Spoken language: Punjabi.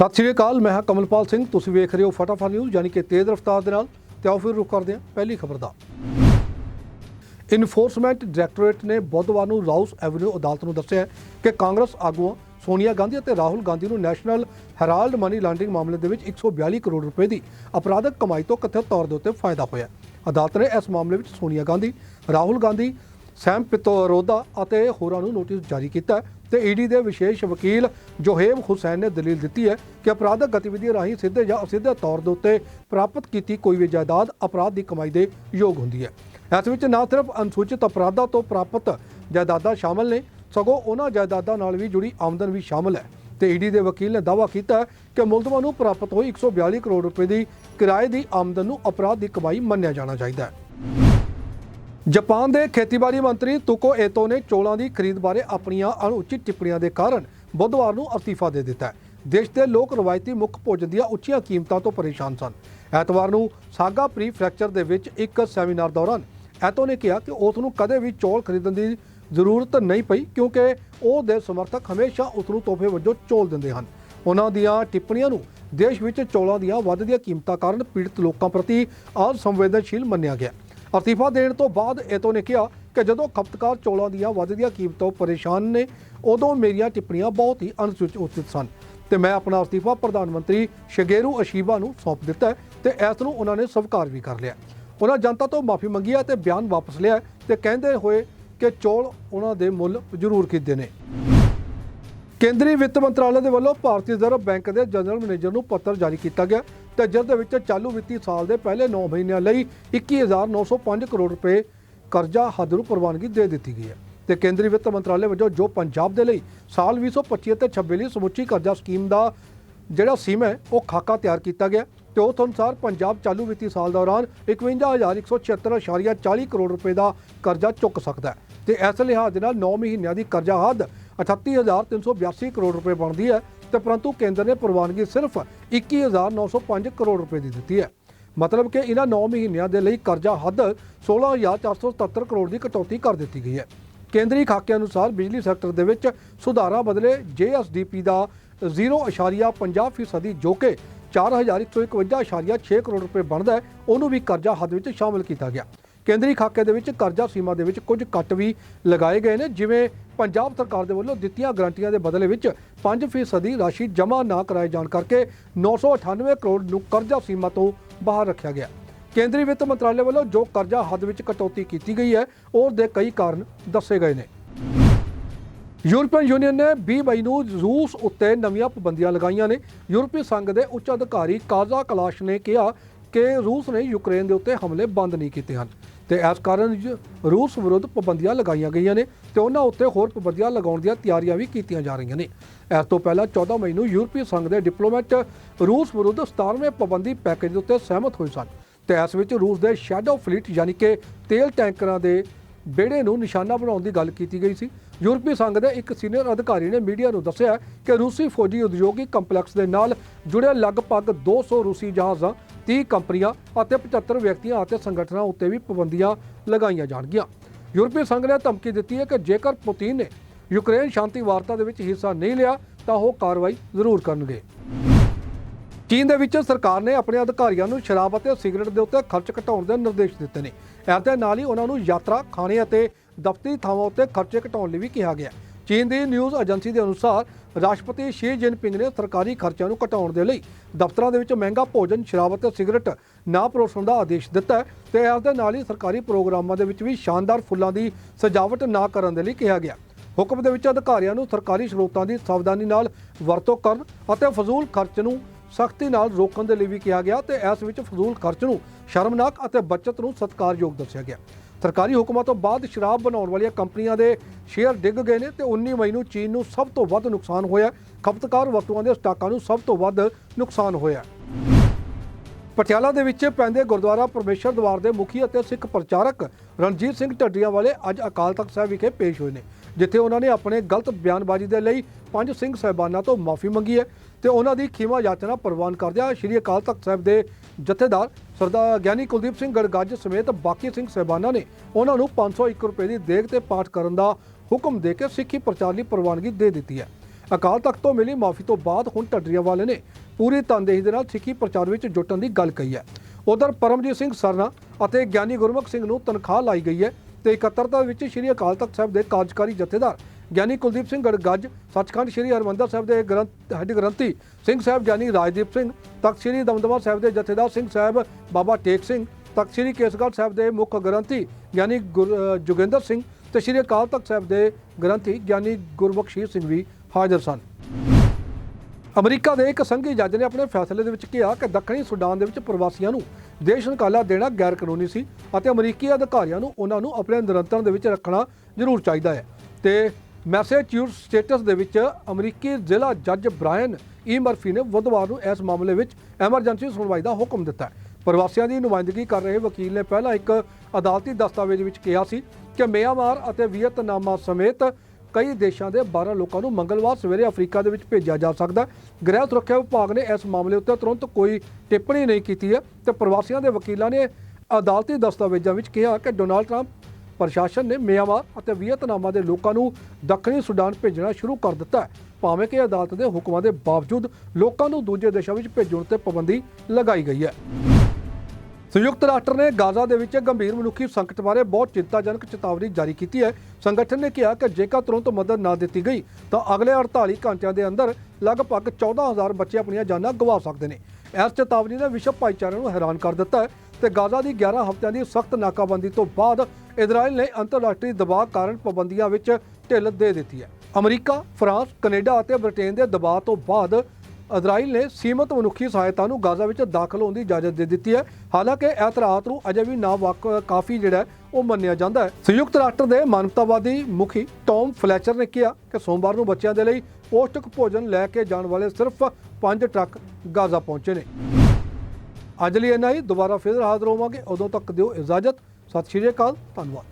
ਸਤਿ ਸ਼੍ਰੀ ਅਕਾਲ, ਮੈਂ ਹਾਂ ਕਮਲਪਾਲ ਸਿੰਘ। ਤੁਸੀਂ ਵੇਖ ਰਹੇ ਹੋ ਫਟਾਫਟ ਨਿਊਜ਼, ਯਾਨੀ ਕਿ ਤੇਜ਼ ਰਫ਼ਤਾਰ ਦੇ ਨਾਲ। ਤੇ ਆਓ ਫਿਰ ਰੁਕ ਕਰਦੇ ਹਾਂ ਪਹਿਲੀ ਖਬਰ ਦਾ। ਇਨਫੋਰਸਮੈਂਟ ਡਾਇਰੈਕਟੋਰੇਟ ਨੇ ਬੁੱਧਵਾਰ ਨੂੰ ਰਾਊਸ ਐਵਨਿਊ ਅਦਾਲਤ ਨੂੰ ਦੱਸਿਆ ਕਿ ਕਾਂਗਰਸ ਆਗੂਆਂ ਸੋਨੀਆ ਗਾਂਧੀ ਅਤੇ ਰਾਹੁਲ ਗਾਂਧੀ ਨੂੰ ਨੈਸ਼ਨਲ ਹੈਰਾਲਡ ਮਨੀ ਲਾਂਡਰਿੰਗ ਮਾਮਲੇ ਦੇ ਵਿੱਚ 142 ਕਰੋੜ ਰੁਪਏ ਦੀ ਅਪਰਾਧਕ ਕਮਾਈ ਤੋਂ ਕਥਿਤ ਤੌਰ ਦੇ ਉੱਤੇ ਫਾਇਦਾ ਹੋਇਆ ਅਦਾਲਤ ਨੇ ਇਸ ਮਾਮਲੇ ਵਿੱਚ ਸੋਨੀਆ ਗਾਂਧੀ, ਰਾਹੁਲ ਗਾਂਧੀ, ਸੈਮ ਪਿਤਰੋਦਾ ਅਤੇ ਹੋਰਾਂ ਨੂੰ ਨੋਟਿਸ ਜਾਰੀ ਕੀਤਾ ਹੈ। ਤੇ ਈਡੀ ਦੇ ਵਿਸ਼ੇਸ਼ ਵਕੀਲ ਜੋਹੇਬ ਹੁਸੈਨ ਨੇ ਦਲੀਲ ਦਿੱਤੀ ਹੈ ਕਿ ਅਪਰਾਧਕ ਗਤੀਵਿਧੀ ਰਾਹੀਂ ਸਿੱਧੇ ਜਾਂ ਅਸਿੱਧੇ ਤੌਰ ਦੇ ਉੱਤੇ ਪ੍ਰਾਪਤ ਕੀਤੀ ਕੋਈ ਵੀ ਜਾਇਦਾਦ ਅਪਰਾਧ ਦੀ ਕਮਾਈ ਦੇ ਯੋਗ ਹੁੰਦੀ ਹੈ। ਇਸ ਵਿੱਚ ਨਾ ਸਿਰਫ ਅਨੁਸੂਚਿਤ ਅਪਰਾਧਾਂ ਤੋਂ ਪ੍ਰਾਪਤ ਜਾਇਦਾਦਾਂ ਸ਼ਾਮਲ ਨੇ, ਸਗੋਂ ਉਹਨਾਂ ਜਾਇਦਾਦਾਂ ਨਾਲ ਵੀ ਜੁੜੀ ਆਮਦਨ ਵੀ ਸ਼ਾਮਲ ਹੈ। ਤੇ ਈਡੀ ਦੇ ਵਕੀਲ ਨੇ ਦਾਅਵਾ ਕੀਤਾ ਕਿ ਮੁਲਜ਼ਮਾਂ ਨੂੰ ਪ੍ਰਾਪਤ ਹੋਈ 142 ਕਰੋੜ ਰੁਪਏ ਦੀ ਕਿਰਾਏ ਦੀ ਆਮਦਨ ਨੂੰ ਅਪਰਾਧ ਦੀ ਕਮਾਈ ਮੰਨਿਆ ਜਾਣਾ ਚਾਹੀਦਾ ਹੈ। ਜਾਪਾਨ ਦੇ ਖੇਤੀਬਾੜੀ ਮੰਤਰੀ ਤੁਕੋ ਏਤੋ ਨੇ ਚੋਲਾਂ ਦੀ ਖਰੀਦ ਬਾਰੇ ਆਪਣੀਆਂ ਅਣਉਚਿਤ ਟਿੱਪਣੀਆਂ ਦੇ ਕਾਰਨ ਬੁੱਧਵਾਰ ਨੂੰ ਅਸਤੀਫਾ ਦੇ ਦਿੱਤਾ ਹੈ। ਦੇਸ਼ ਦੇ ਲੋਕ ਰਵਾਇਤੀ ਮੁੱਖ ਭੋਜਨ ਦੀਆਂ ਉੱਚੀਆਂ ਕੀਮਤਾਂ ਤੋਂ ਪਰੇਸ਼ਾਨ ਸਨ। ਐਤਵਾਰ ਨੂੰ ਸਾਗਾ ਪ੍ਰੀ ਪ੍ਰੀਫੈਕਚਰ ਦੇ ਵਿੱਚ ਇੱਕ ਸੈਮੀਨਾਰ ਦੌਰਾਨ ਐਤੋ ਨੇ ਕਿਹਾ ਕਿ ਉਸ ਨੂੰ ਕਦੇ ਵੀ ਚੌਲ ਖਰੀਦਣ ਦੀ ਜ਼ਰੂਰਤ ਨਹੀਂ ਪਈ, ਕਿਉਂਕਿ ਉਹ ਦੇ ਸਮਰਥਕ ਹਮੇਸ਼ਾ ਉਸ ਨੂੰ ਤੋਹਫੇ ਵਜੋਂ ਚੋਲ ਦਿੰਦੇ ਹਨ। ਉਹਨਾਂ ਦੀਆਂ ਟਿੱਪਣੀਆਂ ਨੂੰ ਦੇਸ਼ ਵਿੱਚ ਚੌਲਾਂ ਦੀਆਂ ਵੱਧਦੀਆਂ ਕੀਮਤਾਂ ਕਾਰਨ ਪੀੜਤ ਲੋਕਾਂ ਪ੍ਰਤੀ ਅਸੰਵੇਦਨਸ਼ੀਲ ਮੰਨਿਆ ਗਿਆ। ਅਸਤੀਫਾ ਦੇਣ ਤੋਂ ਬਾਅਦ ਏਤੋ ਨੇ ਕਿਹਾ ਕਿ ਜਦੋਂ ਖਪਤਕਾਰ ਚੌਲਾਂ ਦੀਆਂ ਵੱਧਦੀਆਂ ਕੀਮਤਾਂ ਪਰੇਸ਼ਾਨ ਨੇ, ਉਦੋਂ ਮੇਰੀਆਂ ਟਿੱਪਣੀਆਂ ਬਹੁਤ ਹੀ ਅਨੁਚਿਤ ਸਨ। ਤੇ ਮੈਂ ਆਪਣਾ ਅਸਤੀਫਾ ਪ੍ਰਧਾਨ ਮੰਤਰੀ ਸ਼ਗੇਰੂ ਅਸ਼ੀਬਾ ਨੂੰ ਸੌਂਪ ਦਿੱਤਾ ਹੈ ਤੇ ਇਸ ਨੂੰ ਉਹਨਾਂ ਨੇ ਸਵੀਕਾਰ ਵੀ ਕਰ ਲਿਆ ਉਹਨਾਂ ਜਨਤਾ ਤੋਂ ਮਾਫੀ ਮੰਗੀ ਹੈ ਤੇ ਬਿਆਨ ਵਾਪਸ ਲਿਆ ਹੈ ਤੇ ਕਹਿੰਦੇ ਹੋਏ ਕਿ ਚੌਲ ਉਹਨਾਂ ਦੇ ਮੁੱਲ ਜ਼ਰੂਰ ਕੀਤੇ ਨੇ। ਕੇਂਦਰੀ ਵਿੱਤ ਮੰਤਰਾਲੇ ਦੇ ਵੱਲੋਂ ਭਾਰਤੀ ਰਿਜ਼ਰਵ ਬੈਂਕ ਦੇ ਜਨਰਲ ਮੈਨੇਜਰ ਨੂੰ ਪੱਤਰ ਜਾਰੀ ਕੀਤਾ ਗਿਆ। ਤੇ ਜਿਸ ਦੇ ਵਿੱਚ ਚਾਲੂ ਵਿੱਤੀ ਸਾਲ ਦੇ ਪਹਿਲੇ 9 ਮਹੀਨਿਆਂ ਲਈ 21905 ਕਰੋੜ ਰੁਪਏ ਕਰਜ਼ਾ ਹੱਦ ਨੂੰ ਪ੍ਰਵਾਨਗੀ ਦੇ ਦਿੱਤੀ ਗਈ ਹੈ। ਤੇ ਕੇਂਦਰੀ ਵਿੱਤ ਮੰਤਰਾਲੇ ਵੱਲੋਂ ਜੋ ਪੰਜਾਬ ਦੇ ਲਈ ਸਾਲ 2025 ਅਤੇ 26 ਲਈ ਸਮੁੱਚੀ ਕਰਜ਼ਾ ਸਕੀਮ ਦਾ ਜਿਹੜਾ ਸੀਮ ਹੈ, ਉਹ ਖਾਕਾ ਤਿਆਰ ਕੀਤਾ ਗਿਆ। ਤੇ ਉਸ ਅਨੁਸਾਰ ਪੰਜਾਬ ਚਾਲੂ ਵਿੱਤੀ ਸਾਲ ਦੌਰਾਨ 51176.40 ਕਰੋੜ ਰੁਪਏ ਦਾ ਕਰਜ਼ਾ ਚੁੱਕ ਸਕਦਾ ਹੈ। ਤੇ ਇਸ ਲਿਹਾਜ਼ ਦੇ ਨਾਲ 9 ਮਹੀਨਿਆਂ ਦੀ ਕਰਜ਼ਾ ਹੱਦ 38382 ਕਰੋੜ ਰੁਪਏ ਬਣਦੀ ਹੈ। ਤੇ ਪਰੰਤੂ ਕੇਂਦਰ ਨੇ ਪ੍ਰਵਾਨਗੀ ਸਿਰਫ 21905 ਕਰੋੜ ਰੁਪਏ ਦੀ ਦਿੱਤੀ ਹੈ। ਮਤਲਬ ਕਿ ਇਹਨਾਂ 9 ਮਹੀਨਿਆਂ ਦੇ ਲਈ ਕਰਜ਼ਾ ਹੱਦ 16477 ਕਰੋੜ ਦੀ ਕਟੌਤੀ ਕਰ ਦਿੱਤੀ ਗਈ ਹੈ। ਕੇਂਦਰੀ ਖਾਕੇ ਅਨੁਸਾਰ ਬਿਜਲੀ ਸੈਕਟਰ ਦੇ ਵਿੱਚ ਸੁਧਾਰਾਂ ਬਦਲੇ ਜੀਐਸਡੀਪੀ ਦਾ 0.50% ਦੀ ਜੋ ਕਿ 4151.6 ਕਰੋੜ ਰੁਪਏ ਬਣਦਾ ਹੈ, ਉਹਨੂੰ ਵੀ ਕਰਜ਼ਾ ਹੱਦ ਵਿੱਚ ਸ਼ਾਮਲ ਕੀਤਾ ਗਿਆ। ਕੇਂਦਰੀ ਖਾਕੇ ਦੇ ਵਿੱਚ ਕਰਜ਼ਾ ਸੀਮਾ ਦੇ ਵਿੱਚ ਕੁਝ ਕੱਟ ਵੀ ਲਗਾਏ ਗਏ ਨੇ, ਜਿਵੇਂ ਪੰਜਾਬ ਸਰਕਾਰ ਦੇ ਵੱਲੋਂ ਦਿੱਤੀਆਂ ਗਰੰਟੀਆਂ ਦੇ ਬਦਲੇ ਵਿੱਚ 5% ਦੀ ਰਾਸ਼ੀ ਜਮ੍ਹਾਂ ਨਾ ਕਰਾਏ ਜਾਣ ਕਰਕੇ 998 ਕਰੋੜ ਨੂੰ ਕਰਜ਼ਾ ਸੀਮਾ ਤੋਂ ਬਾਹਰ ਰੱਖਿਆ ਗਿਆ। ਕੇਂਦਰੀ ਵਿੱਤ ਮੰਤਰਾਲੇ ਵੱਲੋਂ ਜੋ ਕਰਜ਼ਾ ਹੱਦ ਵਿੱਚ ਕਟੌਤੀ ਕੀਤੀ ਗਈ ਹੈ ਉਸ ਦੇ ਕਈ ਕਾਰਨ ਦੱਸੇ ਗਏ ਨੇ। ਯੂਰਪੀਅਨ ਯੂਨੀਅਨ ਨੇ 20 ਮਈ ਨੂੰ ਰੂਸ ਉੱਤੇ ਨਵੀਆਂ ਪਾਬੰਦੀਆਂ ਲਗਾਈਆਂ ਨੇ। ਯੂਰਪੀ ਸੰਘ ਦੇ ਉੱਚ ਅਧਿਕਾਰੀ ਕਾਜ਼ਾ ਕਲਾਸ਼ ਨੇ ਕਿਹਾ ਕਿ ਰੂਸ ਨੇ ਯੂਕਰੇਨ ਦੇ ਉੱਤੇ ਹਮਲੇ ਬੰਦ ਨਹੀਂ ਕੀਤੇ ਹਨ। ਤੇ ਇਸ ਕਾਰਨ ਰੂਸ ਵਿਰੁੱਧ ਪਾਬੰਦੀਆਂ ਲਗਾਈਆਂ ਗਈਆਂ ਨੇ ਤੇ ਉਹਨਾਂ ਉੱਤੇ ਹੋਰ ਪਾਬੰਦੀਆਂ ਲਗਾਉਣ ਦੀਆਂ ਤਿਆਰੀਆਂ ਵੀ ਕੀਤੀਆਂ ਜਾ ਰਹੀਆਂ ਨੇ। ਇਸ ਤੋਂ ਪਹਿਲਾਂ 14 ਮਈ ਨੂੰ ਯੂਰਪੀ ਸੰਘ ਦੇ ਡਿਪਲੋਮੈਟ ਰੂਸ ਵਿਰੁੱਧ 17ਵੇਂ ਪਾਬੰਦੀ ਪੈਕੇਜ ਦੇ ਉੱਤੇ ਸਹਿਮਤ ਹੋਏ ਸਨ। ਤੇ ਇਸ ਵਿੱਚ ਰੂਸ ਦੇ ਸ਼ੈਡੋ ਫਲੀਟ ਯਾਨੀ ਕਿ ਤੇਲ ਟੈਂਕਰਾਂ ਦੇ ਬੇੜੇ ਨੂੰ ਨਿਸ਼ਾਨਾ ਬਣਾਉਣ ਦੀ ਗੱਲ ਕੀਤੀ ਗਈ ਸੀ। ਯੂਰਪੀ ਸੰਘ ਦੇ ਇੱਕ ਸੀਨੀਅਰ ਅਧਿਕਾਰੀ ਨੇ ਮੀਡੀਆ ਨੂੰ ਦੱਸਿਆ ਕਿ ਰੂਸੀ ਫੌਜੀ ਉਦਯੋਗਿਕ ਕੰਪਲੈਕਸ ਦੇ ਨਾਲ ਜੁੜੇ ਲਗਭਗ 200 ਰੂਸੀ ਜਹਾਜ਼ਾਂ 30 ਕੰਪਨੀਆਂ ਅਤੇ 75 ਵਿਅਕਤੀਆਂ ਅਤੇ ਸੰਗਠਨਾਂ ਉੱਤੇ ਵੀ ਪਾਬੰਦੀਆਂ ਲਗਾਈਆਂ ਜਾਣਗੀਆਂ। ਯੂਰਪੀ ਸੰਘ ਨੇ ਧਮਕੀ ਦਿੱਤੀ ਹੈ ਕਿ ਜੇਕਰ ਪੁਤਿਨ ਨੇ ਯੂਕਰੇਨ ਸ਼ਾਂਤੀ ਵਾਰਤਾ ਦੇ ਵਿੱਚ ਹਿੱਸਾ ਨਹੀਂ ਲਿਆ, ਤਾਂ ਉਹ ਕਾਰਵਾਈ ਜ਼ਰੂਰ ਕਰਨਗੇ। ਚੀਨ ਦੇ ਵਿੱਚ ਸਰਕਾਰ ਨੇ ਆਪਣੇ ਅਧਿਕਾਰੀਆਂ ਨੂੰ ਸ਼ਰਾਬ ਅਤੇ ਸਿਗਰਟ ਦੇ ਉੱਤੇ ਖਰਚ ਘਟਾਉਣ ਦੇ ਨਿਰਦੇਸ਼ ਦਿੱਤੇ ਨੇ। ਇਸ ਦੇ ਨਾਲ ਹੀ ਉਹਨਾਂ ਨੂੰ ਯਾਤਰਾ, ਖਾਣੇ ਅਤੇ ਦਫ਼ਤਰੀ ਥਾਵਾਂ ਉੱਤੇ ਖਰਚੇ ਘਟਾਉਣ ਲਈ ਵੀ ਕਿਹਾ ਗਿਆ। ਚੀਨ ਦੀ ਨਿਊਜ਼ ਏਜੰਸੀ ਦੇ ਅਨੁਸਾਰ ਰਾਸ਼ਟਰਪਤੀ ਸ਼ੀ ਜਿਨਪਿੰਗ ਨੇ ਸਰਕਾਰੀ ਖਰਚਿਆਂ ਨੂੰ ਘਟਾਉਣ ਦੇ ਲਈ ਦਫ਼ਤਰਾਂ ਦੇ ਵਿੱਚ ਮਹਿੰਗਾ ਭੋਜਨ, ਸ਼ਰਾਬ ਅਤੇ ਸਿਗਰਟ ਨਾ ਪਰੋਸਣ ਦਾ ਆਦੇਸ਼ ਦਿੱਤਾ ਹੈ ਤੇ ਇਸ ਦੇ ਨਾਲ ਹੀ ਸਰਕਾਰੀ ਪ੍ਰੋਗਰਾਮਾਂ ਦੇ ਵਿੱਚ ਵੀ ਸ਼ਾਨਦਾਰ ਫੁੱਲਾਂ ਦੀ ਸਜਾਵਟ ਨਾ ਕਰਨ ਦੇ ਲਈ ਕਿਹਾ ਗਿਆ। ਹੁਕਮ ਦੇ ਵਿੱਚ ਅਧਿਕਾਰੀਆਂ ਨੂੰ ਸਰਕਾਰੀ ਸਰੋਤਾਂ ਦੀ ਸਾਵਧਾਨੀ ਨਾਲ ਵਰਤੋਂ ਕਰਨ ਅਤੇ ਫਜ਼ੂਲ ਖਰਚ ਨੂੰ ਸਖਤੀ ਨਾਲ ਰੋਕਣ ਦੇ ਲਈ ਵੀ ਕਿਹਾ ਗਿਆ ਤੇ ਇਸ ਵਿੱਚ ਫਜ਼ੂਲ ਖਰਚ ਨੂੰ ਸ਼ਰਮਨਾਕ ਅਤੇ ਬਚਤ ਨੂੰ ਸਤਿਕਾਰਯੋਗ ਦੱਸਿਆ ਗਿਆ। ਸਰਕਾਰੀ ਹੁਕਮਾਂ ਤੋਂ ਬਾਅਦ ਸ਼ਰਾਬ ਬਣਾਉਣ ਵਾਲੀਆਂ ਕੰਪਨੀਆਂ ਦੇ ਸ਼ੇਅਰ ਡਿੱਗ ਗਏ ਨੇ ਤੇ 19 ਮਈ ਨੂੰ ਚੀਨ ਨੂੰ ਸਭ ਤੋਂ ਵੱਧ ਨੁਕਸਾਨ ਹੋਇਆ। ਖਪਤਕਾਰ ਵਸਤੂਆਂ ਦੇ ਸਟਾਕਾਂ ਨੂੰ ਸਭ ਤੋਂ ਵੱਧ ਨੁਕਸਾਨ ਹੋਇਆ। ਪਟਿਆਲਾ ਦੇ ਵਿੱਚ ਪੈਂਦੇ ਗੁਰਦੁਆਰਾ ਪਰਮੇਸ਼ਰ ਦਵਾਰ ਦੇ ਮੁਖੀ ਅਤੇ ਸਿੱਖ ਪ੍ਰਚਾਰਕ ਰਣਜੀਤ ਸਿੰਘ ਢੱਡੀਆਂ ਵਾਲੇ ਅੱਜ ਅਕਾਲ ਤਖਤ ਸਾਹਿਬ ਵਿਖੇ ਪੇਸ਼ ਹੋਏ ਨੇ। ਜਿੱਥੇ ਉਹਨਾਂ ਨੇ ਆਪਣੇ ਗਲਤ ਬਿਆਨਬਾਜ਼ੀ ਦੇ ਲਈ ਪੰਜ ਸਿੰਘ ਸਾਹਿਬਾਨਾਂ ਤੋਂ ਮਾਫੀ ਮੰਗੀ ਹੈ ਤੇ ਉਹਨਾਂ ਦੀ ਖੀਮਾ ਯਾਚਨਾ ਪ੍ਰਵਾਨ ਕਰਦਿਆਂ ਸ਼੍ਰੀ ਅਕਾਲ ਤਖਤ ਸਾਹਿਬ ਦੇ ਜਥੇਦਾਰ ਸਰਦਾਰ ਗਿਆਨੀ ਕੁਲਦੀਪ ਸਿੰਘ ਗੜਗੱਜ ਸਮੇਤ ਬਾਕੀ ਸਿੰਘ ਸਾਹਿਬਾਨਾਂ ਨੇ ਉਹਨਾਂ ਨੂੰ 501 ਰੁਪਏ ਦੀ ਦੇਗ ਤੇ ਪਾਠ ਕਰਨ ਦਾ ਹੁਕਮ ਦੇ ਕੇ ਸਿੱਖੀ ਪ੍ਰਚਾਰ ਲਈ ਪ੍ਰਵਾਨਗੀ ਦੇ ਦਿੱਤੀ ਹੈ। ਅਕਾਲ ਤਖਤ ਤੋਂ ਮਿਲੀ ਮਾਫੀ ਤੋਂ ਬਾਅਦ ਹੁਣ ਢੱਡਰੀਆਂ ਵਾਲੇ ਨੇ ਪੂਰੀ ਤਨਦੇਹੀ ਦੇ ਨਾਲ ਸਿੱਖੀ ਪ੍ਰਚਾਰ ਵਿੱਚ ਜੁਟਣ ਦੀ ਗੱਲ ਕਹੀ ਹੈ। ਉਧਰ ਪਰਮਜੀਤ ਸਿੰਘ ਸਰਨਾ ਅਤੇ ਗਿਆਨੀ ਗੁਰਮੁਖ ਸਿੰਘ ਨੂੰ ਤਨਖਾਹ ਲਾਈ ਗਈ ਹੈ। ਤੇ ਇਕੱਤਰਤਾ ਵਿੱਚ ਸ੍ਰੀ ਅਕਾਲ ਤਖਤ ਸਾਹਿਬ ਦੇ ਕਾਰਜਕਾਰੀ ਜਥੇਦਾਰ ਗਿਆਨੀ ਕੁਲਦੀਪ ਸਿੰਘ ਗੜਗੱਜ, ਸੱਚਖੰਡ ਸ੍ਰੀ ਹਰਿਮੰਦਰ ਸਾਹਿਬ ਦੇ ਗ੍ਰੰਥ, ਹੈੱਡ ਗ੍ਰੰਥੀ ਸਿੰਘ ਸਾਹਿਬ, ਗਿਆਨੀ ਰਾਜਦੀਪ ਸਿੰਘ, ਤਖਤ ਸ੍ਰੀ ਦਮਦਮਾ ਸਾਹਿਬ ਦੇ ਜਥੇਦਾਰ ਸਿੰਘ ਸਾਹਿਬ, ਬਾਬਾ ਟੇਕ ਸਿੰਘ, ਤਖਤ ਸ੍ਰੀ ਕੇਸਗੜ੍ਹ ਸਾਹਿਬ ਦੇ ਮੁੱਖ ਗ੍ਰੰਥੀ ਗਿਆਨੀ ਗੁਰ- ਜੋਗਿੰਦਰ ਸਿੰਘ ਤੇ ਸ੍ਰੀ ਅਕਾਲ ਤਖਤ ਸਾਹਿਬ ਦੇ ਗ੍ਰੰਥੀ ਗਿਆਨੀ ਗੁਰਬਖਸ਼ੀਰ ਸਿੰਘ ਵੀ ਹਾਜ਼ਰ ਸਨ। ਅਮਰੀਕਾ ਦੇ ਇੱਕ ਸੰਘੀ ਜੱਜ ਨੇ ਆਪਣੇ ਫੈਸਲੇ ਦੇ ਵਿੱਚ ਕਿਹਾ ਕਿ ਦੱਖਣੀ ਸੁਡਾਨ ਦੇ ਵਿੱਚ ਪ੍ਰਵਾਸੀਆਂ ਨੂੰ ਦੇਸ਼ ਨਿਕਾਲਾ ਦੇਣਾ ਗੈਰ ਕਾਨੂੰਨੀ ਸੀ ਅਤੇ ਅਮਰੀਕੀ ਅਧਿਕਾਰੀਆਂ ਨੂੰ ਉਹਨਾਂ ਨੂੰ ਆਪਣੇ ਨਿਰੰਤਰਣ ਦੇ ਵਿੱਚ ਰੱਖਣਾ ਜ਼ਰੂਰ ਚਾਹੀਦਾ ਹੈ। ਤੇ ਮੈਸੇਚਿਊਟ ਸਟੇਟਸ ਦੇ ਵਿੱਚ ਅਮਰੀਕੀ ਜ਼ਿਲ੍ਹਾ ਜੱਜ ਬ੍ਰਾਇਨ ਈ ਮਰਫੀ ਨੇ ਬੁੱਧਵਾਰ ਨੂੰ ਇਸ ਮਾਮਲੇ ਵਿੱਚ ਐਮਰਜੈਂਸੀ ਸੁਣਵਾਈ ਦਾ ਹੁਕਮ ਦਿੱਤਾ ਹੈ। ਪ੍ਰਵਾਸੀਆਂ ਦੀ ਨੁਮਾਇੰਦਗੀ ਕਰ ਰਹੇ ਵਕੀਲ ਨੇ ਪਹਿਲਾਂ ਇੱਕ ਅਦਾਲਤੀ ਦਸਤਾਵੇਜ਼ ਵਿੱਚ ਕਿਹਾ ਸੀ ਕਿ ਮਿਆਂਮਾਰ ਅਤੇ ਵੀਅਤਨਾਮਾ ਸਮੇਤ ਕਈ ਦੇਸ਼ਾਂ ਦੇ 12 ਲੋਕਾਂ ਨੂੰ ਮੰਗਲਵਾਰ ਸਵੇਰੇ ਅਫਰੀਕਾ ਦੇ ਵਿੱਚ ਭੇਜਿਆ ਜਾ ਸਕਦਾ ਗ੍ਰਹਿ ਸੁਰੱਖਿਆ ਵਿਭਾਗ ਨੇ ਇਸ ਮਾਮਲੇ ਉੱਤੇ ਤੁਰੰਤ ਕੋਈ ਟਿੱਪਣੀ ਨਹੀਂ ਕੀਤੀ ਹੈ ਤੇ ਪ੍ਰਵਾਸੀਆਂ ਦੇ ਵਕੀਲਾਂ ਨੇ ਅਦਾਲਤੀ ਦਸਤਾਵੇਜ਼ਾਂ ਵਿੱਚ ਕਿਹਾ ਕਿ ਡੋਨਾਲਡ ਟਰੰਪ ਪ੍ਰਸ਼ਾਸਨ ਨੇ ਮਿਆਂਮਾਰ ਅਤੇ ਵੀਅਤਨਾਮ ਦੇ ਲੋਕਾਂ ਨੂੰ ਦੱਖਣੀ ਸੁਡਾਨ ਭੇਜਣਾ ਸ਼ੁਰੂ ਕਰ ਦਿੱਤਾ ਹੈ। ਭਾਵੇਂ ਕਿ ਅਦਾਲਤ ਦੇ ਹੁਕਮਾਂ ਦੇ ਬਾਵਜੂਦ ਲੋਕਾਂ ਨੂੰ ਦੂਜੇ ਦੇਸ਼ਾਂ ਵਿੱਚ ਭੇਜਣ 'ਤੇ ਪਾਬੰਦੀ ਲਗਾਈ ਗਈ ਹੈ। ਸੰਯੁਕਤ ਰਾਸ਼ਟਰ ਨੇ ਗਾਜ਼ਾ ਦੇ ਵਿੱਚ ਗੰਭੀਰ ਮਨੁੱਖੀ ਸੰਕਟ ਬਾਰੇ ਬਹੁਤ ਚਿੰਤਾਜਨਕ ਚੇਤਾਵਨੀ ਜਾਰੀ ਕੀਤੀ ਹੈ। ਸੰਗਠਨ ਨੇ ਕਿਹਾ ਕਿ ਜੇਕਰ ਤੁਰੰਤ ਮਦਦ ਨਾ ਦਿੱਤੀ ਗਈ, ਤਾਂ ਅਗਲੇ 48 ਘੰਟਿਆਂ ਦੇ ਅੰਦਰ ਲਗਭਗ 14000 ਬੱਚੇ ਆਪਣੀਆਂ ਜਾਨਾਂ ਗਵਾ ਸਕਦੇ ਨੇ। ਇਸ ਚੇਤਾਵਨੀ ਨੇ ਵਿਸ਼ਵ ਭਾਈਚਾਰੇ ਨੂੰ ਹੈਰਾਨ ਕਰ ਦਿੱਤਾ ਹੈ ਤੇ ਗਾਜ਼ਾ ਦੀ 11 ਹਫ਼ਤਿਆਂ ਦੀ ਸਖਤ ਨਾਕਾਬੰਦੀ ਤੋਂ ਬਾਅਦ ਇਜ਼ਰਾਈਲ ਨੇ ਅੰਤਰਰਾਸ਼ਟਰੀ ਦਬਾਅ ਕਾਰਨ ਪਾਬੰਦੀਆਂ ਵਿੱਚ ਢਿੱਲ ਦੇ ਦਿੱਤੀ ਹੈ। ਅਮਰੀਕਾ, ਫਰਾਂਸ, ਕੈਨੇਡਾ ਅਤੇ ਬ੍ਰਿਟੇਨ ਦੇ ਦਬਾਅ ਤੋਂ ਬਾਅਦ ਇਜ਼ਰਾਈਲ ਨੇ ਸੀਮਤ ਮਨੁੱਖੀ ਸਹਾਇਤਾ ਨੂੰ ਗਾਜ਼ਾ ਵਿੱਚ ਦਾਖਲ ਹੋਣ ਦੀ ਇਜਾਜ਼ਤ ਦੇ ਦਿੱਤੀ ਹੈ। ਹਾਲਾਂਕਿ ਐਤਰਾਜ਼ ਨੂੰ ਅਜੇ ਵੀ ਨਾ ਵਾਕ ਕਾਫੀ ਜਿਹੜਾ ਉਹ ਮੰਨਿਆ ਜਾਂਦਾ ਹੈ। ਸੰਯੁਕਤ ਰਾਸ਼ਟਰ ਦੇ ਮਾਨਵਤਾਵਾਦੀ ਮੁਖੀ ਟੌਮ ਫਲੈਚਰ ਨੇ ਕਿਹਾ ਕਿ ਸੋਮਵਾਰ ਨੂੰ ਬੱਚਿਆਂ ਦੇ ਲਈ ਪੌਸ਼ਟਿਕ ਭੋਜਨ ਲੈ ਕੇ ਜਾਣ ਵਾਲੇ ਸਿਰਫ 5 ਟਰੱਕ ਗਾਜ਼ਾ ਪਹੁੰਚੇ ਨੇ। ਅੱਜ ਲਈ ਇੰਨਾ ਹੀ। ਦੁਬਾਰਾ ਫਿਰ ਹਾਜ਼ਰ ਹੋਵਾਂਗੇ। ਉਦੋਂ ਤੱਕ ਦਿਓ ਇਜਾਜ਼ਤ। ਸਤਿ ਸ਼੍ਰੀ ਅਕਾਲ। ਧੰਨਵਾਦ।